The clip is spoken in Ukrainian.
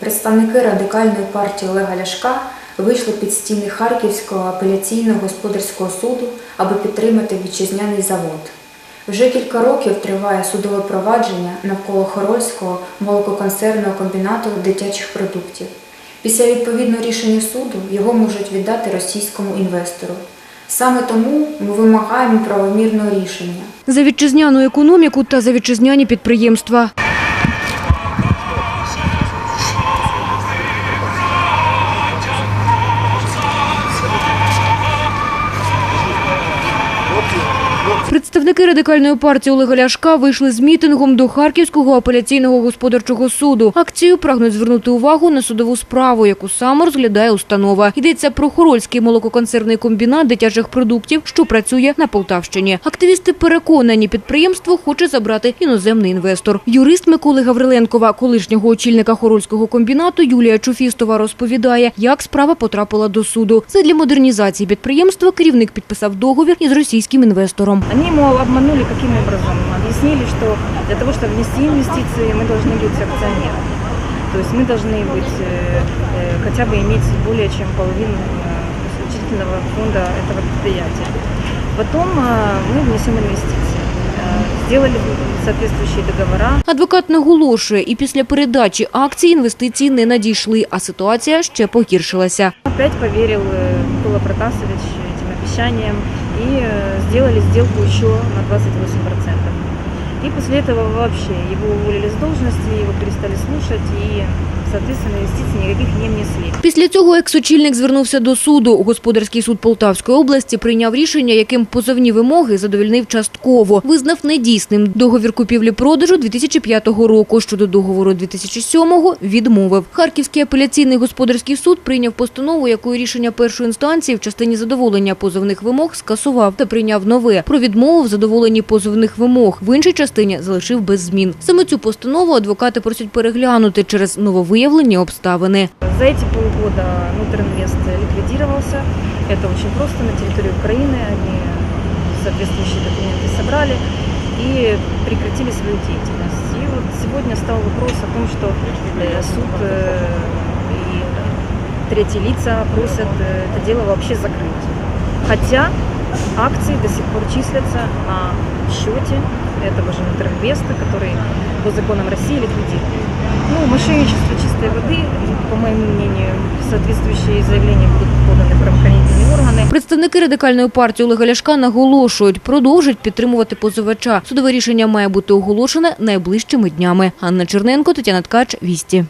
представники радикальної партії Олега Ляшка вийшли під стіни Харківського апеляційного господарського суду, аби підтримати вітчизняний завод. Вже кілька років триває судове провадження навколо Хорольського молококонсервного комбінату дитячих продуктів. Після відповідного рішення суду його можуть віддати російському інвестору. Саме тому ми вимагаємо правомірного рішення. За вітчизняну економіку та за вітчизняні підприємства. Представники радикальної партії Олега Ляшка вийшли з мітингом до Харківського апеляційного господарчого суду. Акцію прагнуть звернути увагу на судову справу, яку саме розглядає установа. Йдеться про Хорольський молококонсервний комбінат дитячих продуктів, що працює на Полтавщині. Активісти переконані, підприємство хоче забрати іноземний інвестор. Юрист Миколи Гавриленкова, колишнього очільника Хорольського комбінату Юлія Чуфістова розповідає, як справа потрапила до суду. Задля модернізації підприємства керівник підписав договір із російським інвестором. Они, мол, обманули каким образом? Объяснили, что для того, чтобы внести инвестиции, мы должны быть акционером. То есть мы должны быть, э, э, хотя бы иметь более чем половину э, учредительного фонда этого предприятия. Потом э, мы внесем инвестиции. Э, Сделали соответствующие договора. Адвокат наголошує, і після передачі акцій інвестиції не надійшли, а ситуація ще погіршилася. Опять поверил э, Микола Протасович этим обещаниям и э, сделали сделку еще на 28%. И после этого вообще его уволили с должности, его перестали слушать и, соответственно, инвестиций никаких не внесли. Після цього екс-очільник звернувся до суду. Господарський суд Полтавської області прийняв рішення, яким позовні вимоги задовільнив частково. Визнав недійсним договір купівлі-продажу 2005 року. Щодо договору 2007-го відмовив. Харківський апеляційний господарський суд прийняв постанову, якою рішення першої інстанції в частині задоволення позовних вимог скасував та прийняв нове про відмову в задоволенні позовних вимог. В іншій частині залишив без змін. Саме цю постанову адвокати просять переглянути через нововиявлені обставини. За эти полгода Нутринвест ликвидировался. Это очень просто. На территории Украины они соответствующие документы собрали и прекратили свою деятельность. И вот сегодня стал вопрос о том, что э, суд э, и третьи лица просят э, это дело вообще закрыть. Хотя акции до сих пор числятся на счете этого же Нутринвеста, который по законам России ликвидирован. Ну, мошенничество чистой воды, по моему мнению, соответствующие заявления будут поданы в правоохранительные органы. Представники радикальної партії Олега Ляшка наголошують, продовжують підтримувати позивача. Судове рішення має бути оголошене найближчими днями. Анна Черненко, Тетяна Ткач, Вісті.